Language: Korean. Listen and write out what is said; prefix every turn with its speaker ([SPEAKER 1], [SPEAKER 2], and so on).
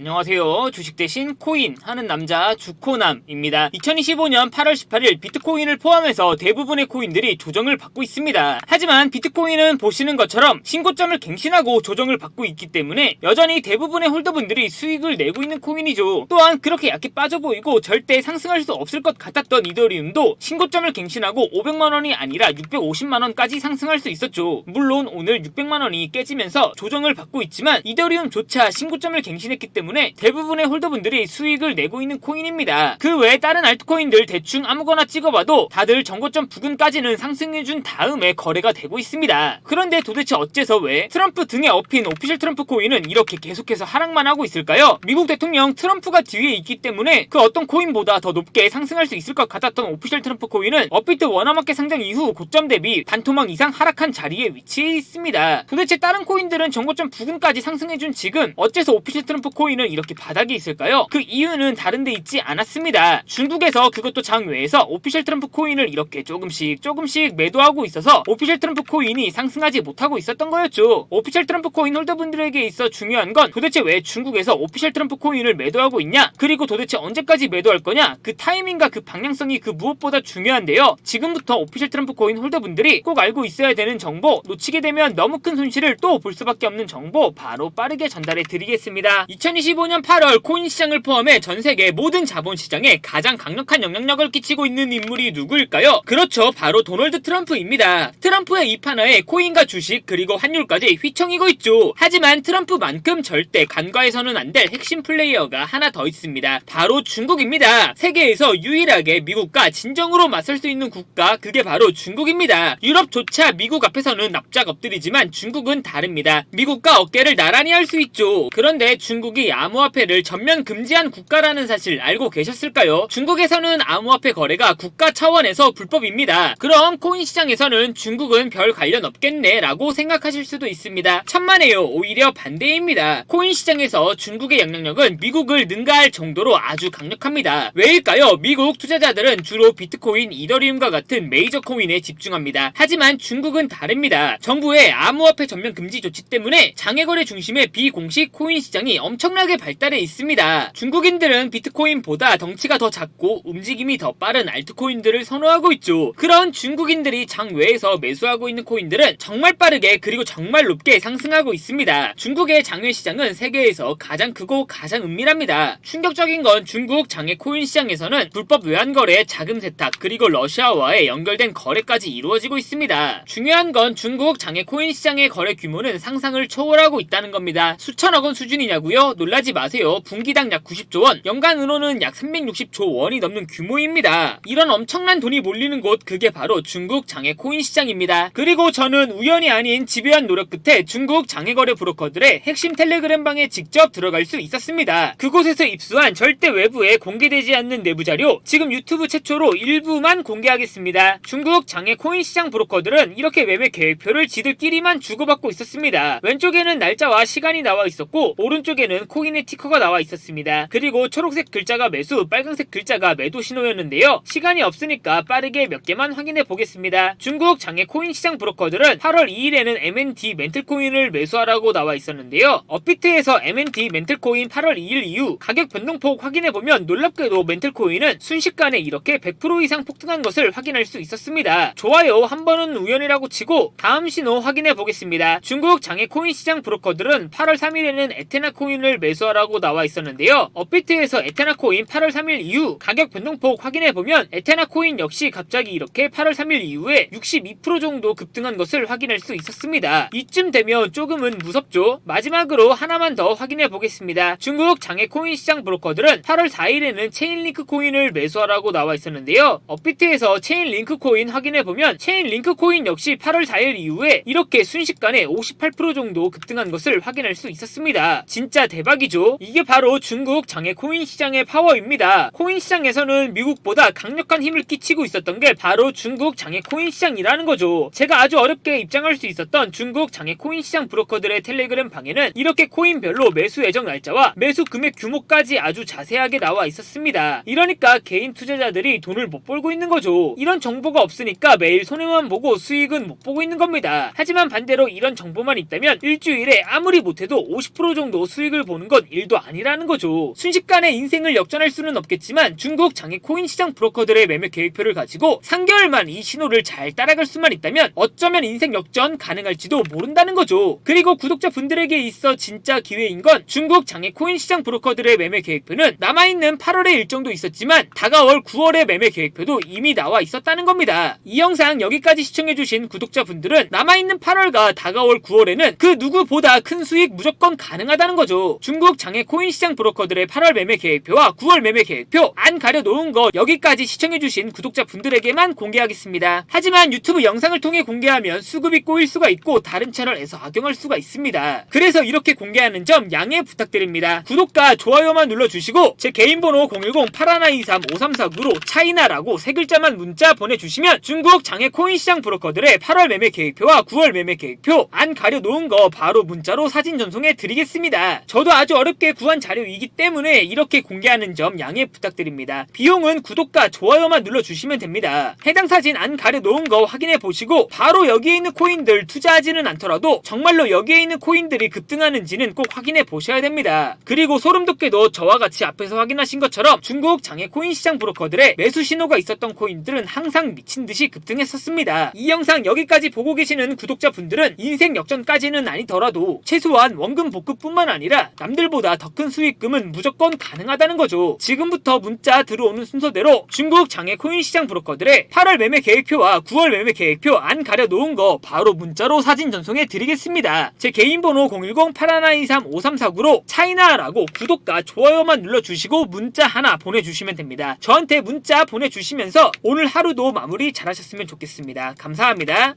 [SPEAKER 1] 안녕하세요. 주식 대신 코인 하는 남자 주코남입니다. 2025년 8월 18일 비트코인을 포함해서 대부분의 코인들이 조정을 받고 있습니다. 하지만 비트코인은 보시는 것처럼 신고점을 갱신하고 조정을 받고 있기 때문에 여전히 대부분의 홀더분들이 수익을 내고 있는 코인이죠. 또한 그렇게 약해 빠져 보이고 절대 상승할 수 없을 것 같았던 이더리움도 신고점을 갱신하고 500만 원이 아니라 650만 원까지 상승할 수 있었죠. 물론 오늘 600만 원이 깨지면서 조정을 받고 있지만 이더리움조차 신고점을 갱신했기 때문에 대부분의 홀더분들이 수익을 내고 있는 코인입니다. 그 외에 다른 알트코인들 대충 아무거나 찍어봐도 다들 정고점 부근까지는 상승해준 다음에 거래가 되고 있습니다. 그런데 도대체 어째서 왜 트럼프 등에 업힌 오피셜 트럼프 코인은 이렇게 계속해서 하락만 하고 있을까요? 미국 대통령 트럼프가 뒤에 있기 때문에 그 어떤 코인보다 더 높게 상승할 수 있을 것 같았던 오피셜 트럼프 코인은 업비트 원화마켓 상장 이후 고점 대비 반토막 이상 하락한 자리에 위치해 있습니다. 도대체 다른 코인들은 정고점 부근까지 상승해준 지금 어째서 오피셜 트럼프 코인 은 이렇게 바닥에 있을까요? 그 이유는 다른 데 있지 않았습니다. 중국에서 그것도 장외에서 오피셜 트럼프 코인을 이렇게 조금씩 조금씩 매도하고 있어서 오피셜 트럼프 코인이 상승하지 못하고 있었던 거였죠. 오피셜 트럼프 코인 홀더분들에게 있어 중요한 건 도대체 왜 중국에서 오피셜 트럼프 코인을 매도하고 있냐? 그리고 도대체 언제까지 매도할 거냐? 그 타이밍과 그 방향성이 그 무엇보다 중요한데요. 지금부터 오피셜 트럼프 코인 홀더분들이 꼭 알고 있어야 되는 정보, 놓치게 되면 너무 큰 손실을 또 볼 수밖에 없는 정보 바로 빠르게 전달해 드리겠습니다. 2025년 8월 코인 시장을 포함해 전 세계 모든 자본 시장에 가장 강력한 영향력을 끼치고 있는 인물이 누구일까요? 그렇죠. 바로 도널드 트럼프입니다. 트럼프의 입 하나에 코인과 주식 그리고 환율까지 휘청이고 있죠. 하지만 트럼프만큼 절대 간과해서는 안 될 핵심 플레이어가 하나 더 있습니다. 바로 중국입니다. 세계에서 유일하게 미국과 진정으로 맞설 수 있는 국가 그게 바로 중국입니다. 유럽조차 미국 앞에서는 납작 엎드리지만 중국은 다릅니다. 미국과 어깨를 나란히 할 수 있죠. 그런데 중국이 암호화폐를 전면 금지한 국가라는 사실 알고 계셨을까요? 중국에서는 암호화폐 거래가 국가 차원에서 불법입니다. 그럼 코인 시장에서는 중국은 별 관련 없겠네 라고 생각하실 수도 있습니다. 천만에요. 오히려 반대입니다. 코인 시장에서 중국의 영향력은 미국을 능가할 정도로 아주 강력합니다. 왜일까요? 미국 투자자들은 주로 비트코인, 이더리움과 같은 메이저 코인에 집중합니다. 하지만 중국은 다릅니다. 정부의 암호화폐 전면 금지 조치 때문에 장외거래 중심의 비공식 코인 시장이 엄청나게 발달해 있습니다. 중국인들은 비트코인보다 덩치가 더 작고 움직임이 더 빠른 알트코인들을 선호하고 있죠. 그런 중국인들이 장외에서 매수하고 있는 코인들은 정말 빠르게 그리고 정말 높게 상승하고 있습니다. 중국의 장외 시장은 세계에서 가장 크고 가장 은밀합니다. 충격적인 건 중국 장외 코인 시장에서는 불법 외환 거래, 자금 세탁 그리고 러시아와의 연결된 거래까지 이루어지고 있습니다. 중요한 건 중국 장외 코인 시장의 거래 규모는 상상을 초월하고 있다는 겁니다. 수천억 원 수준이냐고요? 놀라지 마세요. 분기당 약 90조 원, 연간 은호는 약 360조 원이 넘는 규모입니다. 이런 엄청난 돈이 몰리는 곳 그게 바로 중국 장외 코인 시장입니다. 그리고 저는 우연이 아닌 집요한 노력 끝에 중국 장외 거래 브로커들의 핵심 텔레그램 방에 직접 들어갈 수 있었습니다. 그곳에서 입수한 절대 외부에 공개되지 않는 내부 자료 지금 유튜브 최초로 일부만 공개하겠습니다. 중국 장외 코인 시장 브로커들은 이렇게 매매 계획표를 지들끼리만 주고받고 있었습니다. 왼쪽에는 날짜와 시간이 나와 있었고 오른쪽에는 코인 의 티커가 나와 있었습니다. 그리고 초록색 글자가 매수, 빨간색 글자가 매도 신호였는데요. 시간이 없으니까 빠르게 몇 개만 확인해 보겠습니다. 중국 장외 코인 시장 브로커들은 8월 2일에는 MNT 멘틀코인을 매수하라고 나와 있었는데요. 업비트에서 MNT 멘틀코인 8월 2일 이후 가격 변동폭 확인해 보면 놀랍게도 멘틀코인은 순식간에 이렇게 100% 이상 폭등한 것을 확인할 수 있었습니다. 좋아요. 한 번은 우연이라고 치고 다음 신호 확인해 보겠습니다. 중국 장외 코인 시장 브로커들은 8월 3일에는 에테나 코인을 매수하라고 나와 있었는데요. 업비트에서 에테나 코인 8월 3일 이후 가격 변동폭 확인해 보면 에테나 코인 역시 갑자기 이렇게 8월 3일 이후에 62% 정도 급등한 것을 확인할 수 있었습니다. 이쯤 되면 조금은 무섭죠. 마지막으로 하나만 더 확인해 보겠습니다. 중국 장외 코인 시장 브로커들은 8월 4일에는 체인링크 코인을 매수하라고 나와 있었는데요. 업비트에서 체인링크 코인 확인해 보면 체인링크 코인 역시 8월 4일 이후에 이렇게 순식간에 58% 정도 급등한 것을 확인할 수 있었습니다. 진짜 대박 이죠. 이게 바로 중국 장외 코인 시장의 파워입니다. 코인 시장에서는 미국보다 강력한 힘을 끼치고 있었던 게 바로 중국 장외 코인 시장이라는 거죠. 제가 아주 어렵게 입장할 수 있었던 중국 장외 코인 시장 브로커들의 텔레그램 방에는 이렇게 코인별로 매수 예정 날짜와 매수 금액 규모까지 아주 자세하게 나와 있었습니다. 이러니까 개인 투자자들이 돈을 못 벌고 있는 거죠. 이런 정보가 없으니까 매일 손해만 보고 수익은 못 보고 있는 겁니다. 하지만 반대로 이런 정보만 있다면 일주일에 아무리 못해도 50% 정도 수익을 보는 건 1도 아니라는 거죠. 순식간에 인생을 역전할 수는 없겠지만 중국 장외 코인 시장 브로커들의 매매 계획표를 가지고 3개월만 이 신호를 잘 따라갈 수만 있다면 어쩌면 인생 역전 가능할지도 모른다는 거죠. 그리고 구독자 분들에게 있어 진짜 기회인 건 중국 장외 코인 시장 브로커들의 매매 계획표는 남아있는 8월의 일정도 있었지만 다가올 9월의 매매 계획표도 이미 나와 있었다는 겁니다. 이 영상 여기까지 시청해주신 구독자분들은 남아있는 8월과 다가올 9월에는 그 누구보다 큰 수익 무조건 가능하다는 거죠. 중국 장외 코인 시장 브로커들의 8월 매매 계획표와 9월 매매 계획표 안 가려 놓은 거 여기까지 시청해주신 구독자분들에게만 공개하겠습니다. 하지만 유튜브 영상을 통해 공개하면 수급이 꼬일 수가 있고 다른 채널에서 악용할 수가 있습니다. 그래서 이렇게 공개하는 점 양해 부탁드립니다. 구독과 좋아요만 눌러주시고 제 개인 번호 010-8123-5349로 차이나라고 세 글자만 문자 보내주시면 중국 장외 코인 시장 브로커들의 8월 매매 계획표와 9월 매매 계획표 안 가려 놓은 거 바로 문자로 사진 전송해 드리겠습니다. 저도 아주 어렵게 구한 자료이기 때문에 이렇게 공개하는 점 양해 부탁드립니다. 비용은 구독과 좋아요만 눌러주시면 됩니다. 해당 사진 안 가려 놓은 거 확인해 보시고 바로 여기에 있는 코인들 투자하지는 않더라도 정말로 여기에 있는 코인들이 급등하는지는 꼭 확인해 보셔야 됩니다. 그리고 소름 돋게도 저와 같이 앞에서 확인하신 것처럼 중국 장외 코인 시장 브로커들의 매수 신호가 있었던 코인들은 항상 미친 듯이 급등했었습니다. 이 영상 여기까지 보고 계시는 구독자분들은 인생 역전까지는 아니더라도 최소한 원금 복구뿐만 아니라 남들보다 더 큰 수익금은 무조건 가능하다는 거죠. 지금부터 문자 들어오는 순서대로 중국 장외 코인 시장 브로커들의 8월 매매 계획표와 9월 매매 계획표 안 가려 놓은 거 바로 문자로 사진 전송해 드리겠습니다. 제 개인 번호 010-8123-5349로 차이나라고 구독과 좋아요만 눌러주시고 문자 하나 보내주시면 됩니다. 저한테 문자 보내주시면서 오늘 하루도 마무리 잘하셨으면 좋겠습니다. 감사합니다.